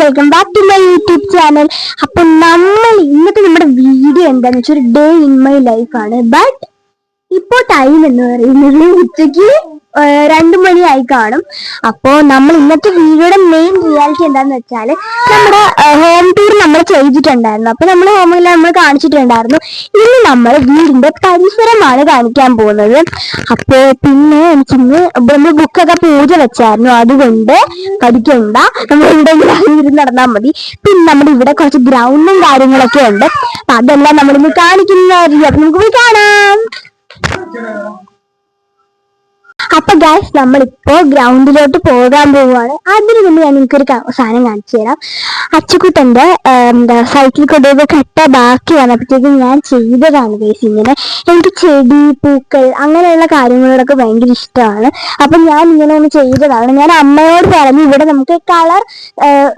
Welcome back to my YouTube channel അപ്പൊ നമ്മൾ ഇന്നത്തെ നമ്മുടെ വീഡിയോ എന്താന്ന് വെച്ചാൽ ഒരു ഡേ ഇൻ മൈ ലൈഫ് ആണ്. ബട്ട് ഇപ്പോ ടൈം എന്ന് പറയുന്നത് ഉച്ചയ്ക്ക് മണിയായി കാണും. അപ്പോ നമ്മൾ ഇന്നത്തെ വീഡിയോയുടെ മെയിൻ റിയാലിറ്റി എന്താന്ന് വെച്ചാൽ നമ്മുടെ ഹോം ടൂർ നമ്മൾ ചെയ്തിട്ടുണ്ടായിരുന്നു. അപ്പൊ നമ്മൾ ഹോമിൽ നമ്മൾ കാണിച്ചിട്ടുണ്ടായിരുന്നു. ഇനി നമ്മൾ വീടിന്റെ പരിസരമാണ് കാണിക്കാൻ പോകുന്നത്. അപ്പോ പിന്നെ എനിക്കിന്ന് നമ്മൾ ബുക്കൊക്കെ പൂജ വെച്ചായിരുന്നു. അതുകൊണ്ട് പഠിക്കണ്ട. നമ്മൾ ഇവിടെ ഇരുന്ന് നടന്നാൽ മതി. പിന്നെ നമ്മുടെ ഇവിടെ കുറച്ച് ഗ്രൗണ്ടും കാര്യങ്ങളൊക്കെ ഉണ്ട്. അപ്പൊ അതെല്ലാം നമ്മളിന്ന് കാണിക്കുന്നതായിരിക്കും. അപ്പൊ നമുക്ക് പോയി കാണാം. അപ്പൊ ഗായ്സ് നമ്മളിപ്പോ ഗ്രൗണ്ടിലോട്ട് പോകാൻ പോവുകയാണ് അതിന് മുമ്പ് ഞാൻ നിങ്ങൾക്കൊരു സാധനം കാണിച്ചു തരാം. അച്ചുക്കുട്ടന്റെ എന്താ സൈക്കിൾ കൊണ്ടുപോയി കട്ട ബാക്കി വന്നപ്പോഴത്തേക്കും ഞാൻ ചെയ്തതാണ് ഗൈസ് ഇങ്ങനെ. എനിക്ക് ചെടി പൂക്കൾ അങ്ങനെയുള്ള കാര്യങ്ങളോടൊക്കെ ഭയങ്കര ഇഷ്ടമാണ്. അപ്പൊ ഞാൻ ഇങ്ങനെ ഒന്ന് ചെയ്തതാണ്. ഞാൻ അമ്മയോട് പറഞ്ഞു ഇവിടെ നമുക്ക് കളർ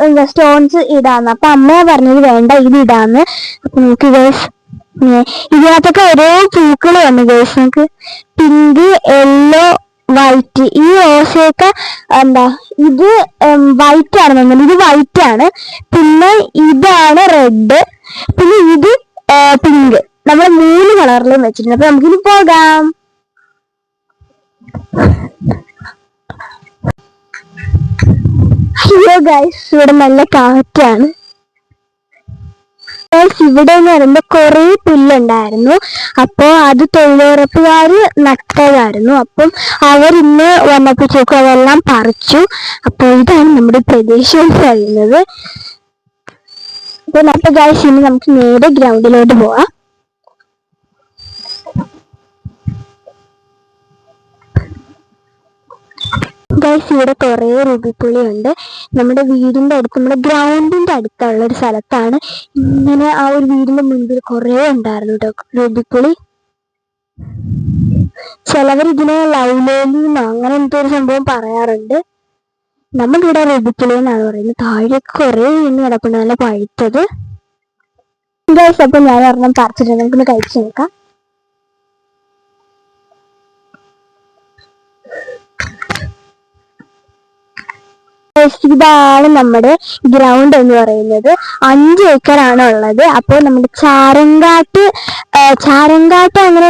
എന്താ സ്റ്റോൺസ് ഇടാന്ന്. അപ്പൊ അമ്മ പറഞ്ഞത് വേണ്ട ഇത് ഇടാന്ന്. അപ്പൊ നമുക്ക് ഗൈസ് ഇതിനകത്തൊക്കെ ഓരോ പൂക്കൾ വന്നു ഗൈസ് നമുക്ക് പിങ്ക് യെല്ലോ വൈറ്റ് ഈ റോസയൊക്കെ എന്താ ഇത് വൈറ്റ് ആണ് തോന്നുന്നത് ഇത് വൈറ്റ് ആണ്. പിന്നെ ഇതാണ് റെഡ് പിന്നെ ഇത് പിങ്ക് നമ്മൾ മൂന്ന് കളറിലും വെച്ചിട്ടുണ്ട്. അപ്പൊ നമുക്കിനി പോകാം. ഹലോ ഗൈസ് ഇവിടെ നല്ല കാറ്റാണ്. ഗൈസ് ഇവിടെ എന്ന് പറയുമ്പോൾ കുറേ പുല്ലുണ്ടായിരുന്നു. അപ്പോൾ അത് തൊഴിലുറപ്പുകാർ നട്ടതായിരുന്നു. അപ്പം അവരിന്ന് വന്നപ്പോഴത്തേക്കും അതെല്ലാം പറിച്ചു. അപ്പോൾ ഇതാണ് നമ്മുടെ പ്രദേശം എന്ന് പറയുന്നത്. അപ്പോൾ നമ്മുടെ ഗൈസ് ഇനി നമുക്ക് നേരെ ഗ്രൗണ്ടിലോട്ട് പോവാം. ഗൈസ് ഇവിടെ കുറേ ഉണ്ട് നമ്മുടെ വീടിന്റെ അടുത്ത് നമ്മുടെ ഗ്രൗണ്ടിന്റെ അടുത്തുള്ള ഒരു സ്ഥലത്താണ് ഇങ്ങനെ ആ ഒരു വീടിന്റെ മുൻപിൽ കുറേ ഉണ്ടായിരുന്നു കേട്ടോ ചിലവർ ഇതിനെ ലൗലേലി അങ്ങനെ എന്തോ ഒരു സംഭവം പറയാറുണ്ട്. നമ്മളിവിടെ റുബിപ്പുളി എന്നാണ് പറയുന്നത്. താഴേക്ക് കുറേ വീണ് കിടപ്പുണ്ട്. നല്ല പഴുത്തത്. ഗൈസ് അപ്പൊ ഞാൻ ഒരെണ്ണം പറിച്ചിട്ടുണ്ട് നമുക്കൊന്ന് കഴിച്ചു നോക്കാം. Guys, ഇതാണ് നമ്മുടെ ഗ്രൗണ്ട് എന്ന് പറയുന്നത്. അഞ്ച് ഏക്കറാണ് ഉള്ളത്. അപ്പോൾ നമ്മുടെ ചാരങ്കാട്ട് ചാരങ്കാട്ട് അങ്ങനെ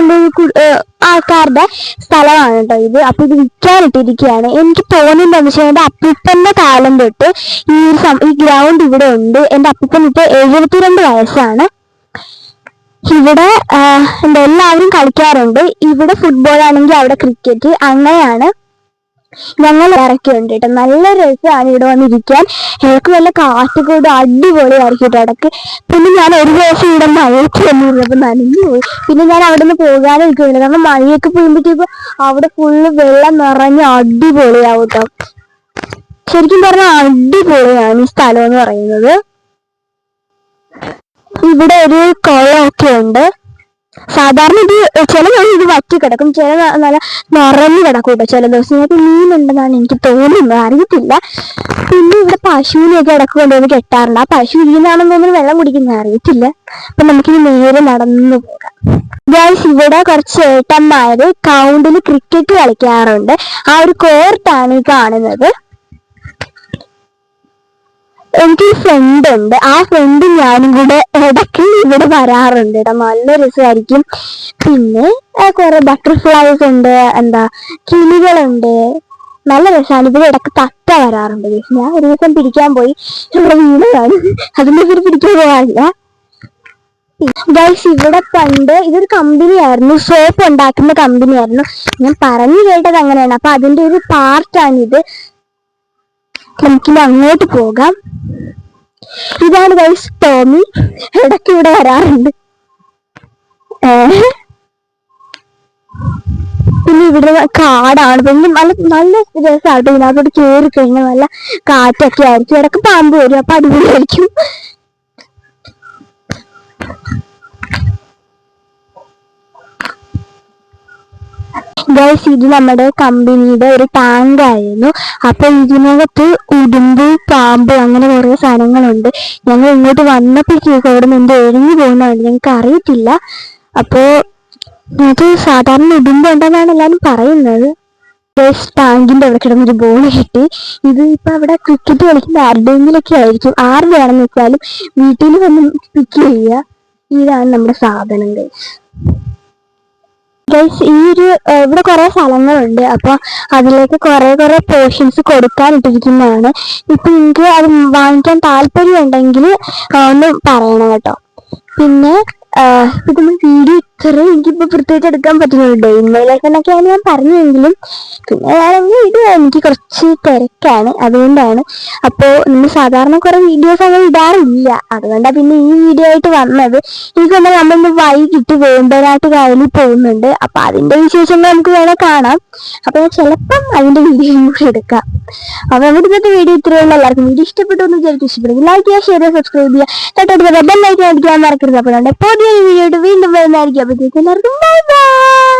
ആൾക്കാരുടെ സ്ഥലമാണ് കേട്ടോ ഇത്. അപ്പൊ ഇത് വിൽക്കാനിട്ടിരിക്കുകയാണ് എനിക്ക് തോന്നുന്നത് എന്ന് വെച്ചാൽ അപ്പൂപ്പന്റെ കാലം തൊട്ട് ഈ ഈ ഗ്രൗണ്ട് ഇവിടെ ഉണ്ട്. എന്റെ അപ്പൂപ്പൻ ഇപ്പൊ എഴുപത്തിരണ്ട് വയസ്സാണ്. ഇവിടെ എന്താ എല്ലാവരും കളിക്കാറുണ്ട്. ഇവിടെ ഫുട്ബോൾ ആണെങ്കിൽ അവിടെ ക്രിക്കറ്റ് അങ്ങനെയാണ്. ഞങ്ങൾ ഇറക്കിയുണ്ട് കേട്ടോ നല്ല രസമാണ് ഇവിടെ വന്നിരിക്കാൻ. എനിക്ക് നല്ല കാറ്റ് കൂടെ അടിപൊളിയായിരിക്കും കേട്ടോ പിന്നെ ഞാൻ ഒരു ദിവസം ഇവിടെ മഴയൊക്കെ വന്നിരുന്നപ്പോൾ നനഞ്ഞു പോയി. പിന്നെ ഞാൻ അവിടെ നിന്ന് നിൽക്കുന്നില്ല കാരണം മഴയൊക്കെ പെയ്യുമ്പോഴത്തേക്കും അവിടെ ഫുള്ള് വെള്ളം നിറഞ്ഞ് അടിപൊളിയാവും കേട്ടോ ശരിക്കും പറഞ്ഞാൽ അടിപൊളിയാണ് ഈ സ്ഥലം എന്ന് പറയുന്നത്. ഇവിടെ ഒരു കുളമൊക്കെ ഉണ്ട്. സാധാരണ ഇത് ചില ദിവസം ഇത് വറ്റി കിടക്കും. ചില നല്ല നിറഞ്ഞു കിടക്കും കേട്ടോ ചില ദിവസം ഇതിനകത്ത് മീനുണ്ടെന്നാണ് എനിക്ക് തോന്നുന്നത്. അറിയത്തില്ല. പിന്നെ ഇവിടെ പശുവിനെയൊക്കെ ഇടയ്ക്ക് കൊണ്ടുവന്ന് കെട്ടാറുണ്ട്. ആ പശു ഇരിക്കുന്നതാണെന്ന് തോന്നുന്നു വെള്ളം കുടിക്കുന്നത്. അറിയത്തില്ല. അപ്പൊ നമുക്കിനി നേരെ നടന്നു പോകാം. ഗൈസ് ഇവിടെ കുറച്ച് ഏട്ടന്മാര് കൗണ്ടിൽ ക്രിക്കറ്റ് കളിക്കാറുണ്ട്. ആ ഒരു കോർട്ടാണ് ഈ കാണുന്നത്. എനിക്കൊരു ഫ്രണ്ട് ഉണ്ട്. ആ ഫ്രണ്ട് ഞാനും കൂടെ ഇടയ്ക്ക് ഇവിടെ വരാറുണ്ട് കേട്ടോ നല്ല രസമായിരിക്കും പിന്നെ കുറെ ബട്ടർഫ്ലൈസ് ഉണ്ട്. എന്താ കിളികളുണ്ട്. നല്ല രസമാണ് ഇവിടെ ഇടയ്ക്ക് തത്ത വരാറുണ്ട്. ഞാൻ ഒരു ദിവസം പിടിക്കാൻ പോയി. വീണതാണ് അതിന്റെ പേര് പിടിക്കാൻ പോകാറില്ല ഗൈസ് ഇവിടെ പണ്ട് ഇതൊരു കമ്പനി ആയിരുന്നു. സോപ്പ് ഉണ്ടാക്കുന്ന കമ്പനി ആയിരുന്നു. ഞാൻ പറഞ്ഞു കേട്ടത് അങ്ങനെയാണ്. അപ്പൊ അതിന്റെ ഒരു പാർട്ടാണിത് നമുക്കിനി അങ്ങോട്ട് പോകാം. ഇതാണ് ഗൈസ് ടോമി. ഇടയ്ക്ക് ഇവിടെ വരാറുണ്ട്. പിന്നെ ഇവിടെ കാടാണ്. പിന്നെ നല്ല നല്ല രസമാണ് പിന്നെ അതോട് കയറി കഴിഞ്ഞാൽ നല്ല കാറ്റൊക്കെ ആയിരിക്കും. ഇടയ്ക്ക് പാമ്പ് വരും. അപ്പൊ അടിപൊളിയായിരിക്കും. ഗൈസ് ഇത് നമ്മുടെ കമ്പനിയുടെ ഒരു ടാങ്ക് ആയിരുന്നു. അപ്പൊ ഇതിനകത്ത് ഉടുമ്പ് പാമ്പ് അങ്ങനെ കുറെ സാധനങ്ങളുണ്ട്. ഞങ്ങൾ ഇങ്ങോട്ട് വന്നപ്പോഴേക്കും അവിടെ നിന്ന് എഴുതി പോകുന്നതാണ്. ഞങ്ങൾക്ക് അറിയത്തില്ല അപ്പോ ഇത് സാധാരണ ഉടുമ്പ് ഉണ്ടെന്നാണ് എല്ലാരും പറയുന്നത്. ഗൈസ് ടാങ്കിന്റെ അവിടെ കിടന്നൊരു ബോൾ കിട്ടി. ഇത് ഇപ്പൊ അവിടെ ക്രിക്കറ്റ് കളിക്കുന്ന ആരുടെയെങ്കിലൊക്കെ ആയിരിക്കും. ആരുടെ ആണെന്ന് വെച്ചാലും വീട്ടിൽ വന്ന് പിക്ക് ചെയ്യുക. ഇതാണ് നമ്മുടെ സാധനം ഗൈസ് ഗൈസ് ഈ ഒരു ഇവിടെ കുറെ സ്ഥലങ്ങളുണ്ട്. അപ്പൊ അതിലേക്ക് കുറെ കുറെ പോർഷൻസ് കൊടുക്കാനിട്ടിരിക്കുന്നതാണ് ഇപ്പൊ എനിക്ക് അത് വാങ്ങിക്കാൻ താല്പര്യം ഉണ്ടെങ്കിൽ ഒന്ന് പറയണം കേട്ടോ. പിന്നെ ഇപ്പൊ വീഡിയോ ഇത്ര എനിക്കിപ്പോ പ്രത്യേകിച്ച് എടുക്കാൻ പറ്റുന്നുണ്ട്? എന്നൊക്കെയാണ് ഞാൻ പറഞ്ഞെങ്കിലും പിന്നെ വേറെ വീഡിയോ എനിക്ക് കുറച്ച് തിരക്കാണ് അതുകൊണ്ടാണ്. അപ്പോ നമ്മൾ സാധാരണ കുറെ വീഡിയോസ് അങ്ങനെ ഇടാറില്ല. അതുകൊണ്ടാണ് പിന്നെ ഈ വീഡിയോ ആയിട്ട് വന്നത്. എനിക്ക് തന്നെ നമ്മളിന്ന് വൈകിട്ട് വേമ്പനാട്ട് കായലിൽ പോകുന്നുണ്ട്. അപ്പൊ അതിന്റെ വിശേഷങ്ങൾ നമുക്ക് വേണേൽ കാണാം. അപ്പൊ ചിലപ്പം അതിന്റെ വീഡിയോ കൂടി എടുക്കാം. അപ്പൊ ഇന്നത്തെ വീഡിയോ ഇത്രയുള്ള എല്ലാവർക്കും വീഡിയോ ഇഷ്ടപ്പെട്ടു എന്ന് ഇഷ്ടപ്പെടും ലൈക്ക് ചെയ്യുക ഷെയർ ചെയ്യുക സബ്സ്ക്രൈബ് ചെയ്യുക. തൊട്ടടുത്ത ബെൽ ലൈക്ക് അടിക്കാൻ മറക്കരുത്. അപ്പോൾ പുതിയ വീഡിയോ വീണ്ടും വരുന്നതായിരിക്കും. അപ്പോഴത്തേക്കും എല്ലാവർക്കും ബൈ ബൈ